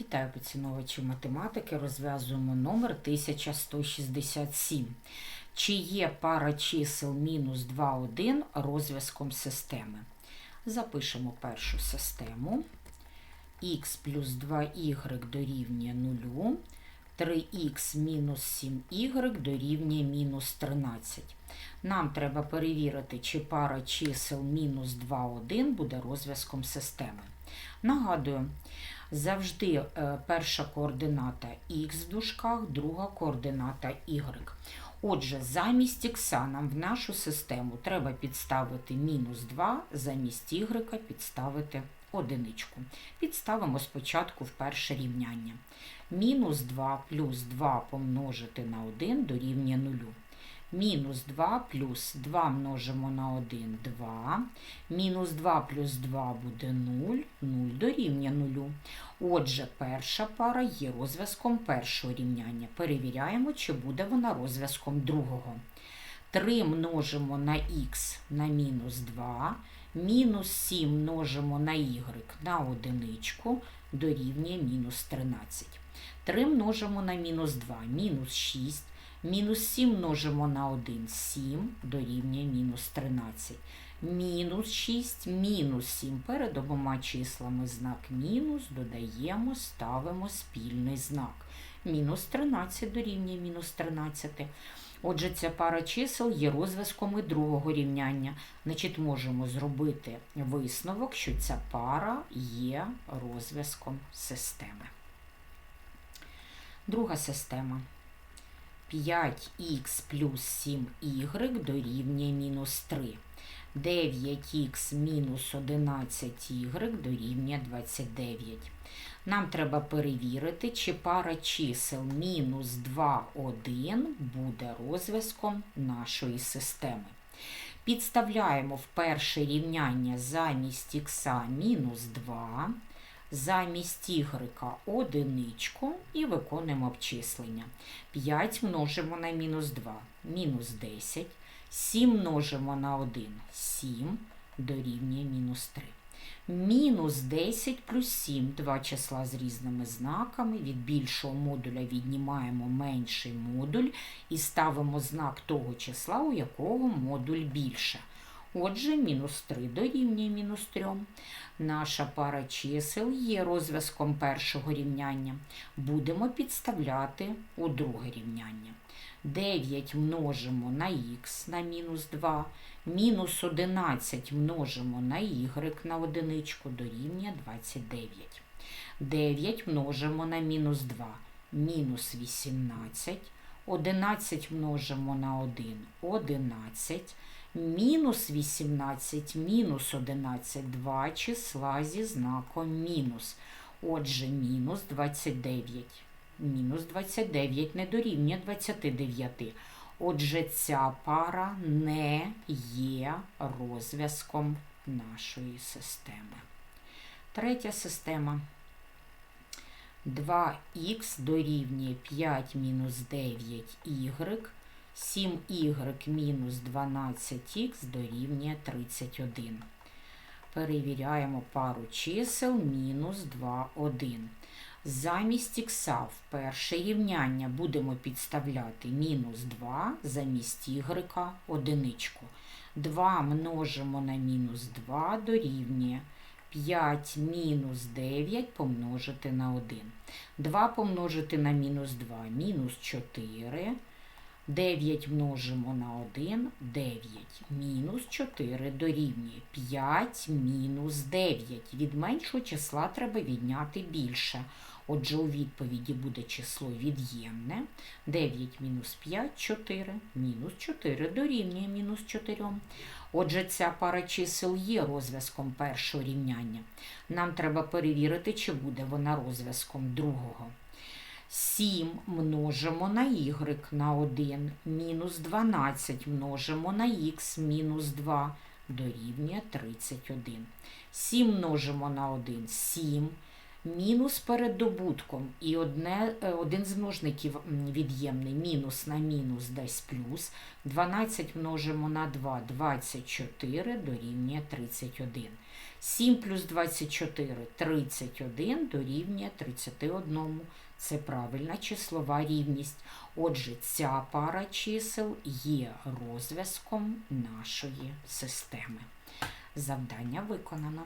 Вітаю поціновувачів математики. Розв'язуємо номер 1167. Чи є пара чисел мінус 2, 1 розв'язком системи? Запишемо першу систему. х плюс 2y дорівнює 0, 3х мінус 7y дорівнює мінус 13. Нам треба перевірити, чи пара чисел мінус 2, 1 буде розв'язком системи. Нагадую, завжди е, перша координата х в дужках, друга координата y. Отже, замість х нам в нашу систему треба підставити мінус 2, замість y підставити одиничку. Підставимо спочатку в перше рівняння. Мінус 2 плюс 2 помножити на 1 дорівнює 0. Мінус 2 плюс 2 множимо на 1 2. Мінус 2 плюс 2 буде 0, 0 дорівнює 0. Отже, перша пара є розв'язком першого рівняння. Перевіряємо, чи буде вона розв'язком другого. 3 множимо на х на мінус 2, мінус 7 множимо на y на одиничку дорівнює мінус 13. 3 множимо на мінус 2, мінус 6. Мінус 7 множимо на 1, 7 дорівнює мінус 13. Мінус 6, мінус 7. Перед обома числами знак мінус, додаємо, ставимо спільний знак. Мінус 13 дорівнює мінус 13. Отже, ця пара чисел є розв'язком і другого рівняння. Значить, можемо зробити висновок, що ця пара є розв'язком системи. Друга система. 5х плюс 7y дорівнює мінус 3. 9х мінус 11y дорівнює 29. Нам треба перевірити, чи пара чисел мінус 2, 1 буде розв'язком нашої системи. Підставляємо в перше рівняння замість х мінус 2 замість y одиничку і виконуємо обчислення. 5 множимо на мінус 2, мінус 10, 7 множимо на 1, 7 дорівнює мінус 3. Мінус 10 плюс 7, два числа з різними знаками. Від більшого модуля віднімаємо менший модуль і ставимо знак того числа, у якого модуль більше. Отже, мінус 3 дорівнює мінус 3. Наша пара чисел є розв'язком першого рівняння. Будемо підставляти у друге рівняння. 9 множимо на х на мінус 2, мінус 11 множимо на y на одиничку дорівнює 29. 9 множимо на мінус 2, мінус 18, 11 множимо на 1, 11, мінус 18, мінус 11, два числа зі знаком мінус. Отже, мінус 29. Мінус 29 не дорівнює 29. Отже, ця пара не є розв'язком нашої системи. Третя система. 2х дорівнює 5 мінус 9y 7y мінус 12х дорівнює 31. Перевіряємо пару чисел мінус 2, 1. Замість х в перше рівняння будемо підставляти мінус 2 замість y одиничку. 2 множимо на мінус 2 дорівнює 5 мінус 9 помножити на 1. 2 помножити на мінус 2 мінус 4. 9 множимо на 1, 9. Мінус 4 дорівнює 5 мінус 9. Від меншого числа треба відняти більше. Отже, у відповіді буде число від'ємне. 9 мінус 5 4, мінус 4 дорівнює мінус 4. Отже, ця пара чисел є розв'язком першого рівняння. Нам треба перевірити, чи буде вона розв'язком другого. 7 множимо на y на 1, мінус 12 множимо на х мінус 2 дорівнює 31. 7 множимо на 1 7, Мінус перед добутком і одне, е, один з множників від'ємний. Мінус на мінус десь плюс. 12 множимо на 2, 24 дорівнює 31. 7 плюс 24 – 31 дорівнює 31. Це правильна числова рівність. Отже, ця пара чисел є розв'язком нашої системи. Завдання виконано.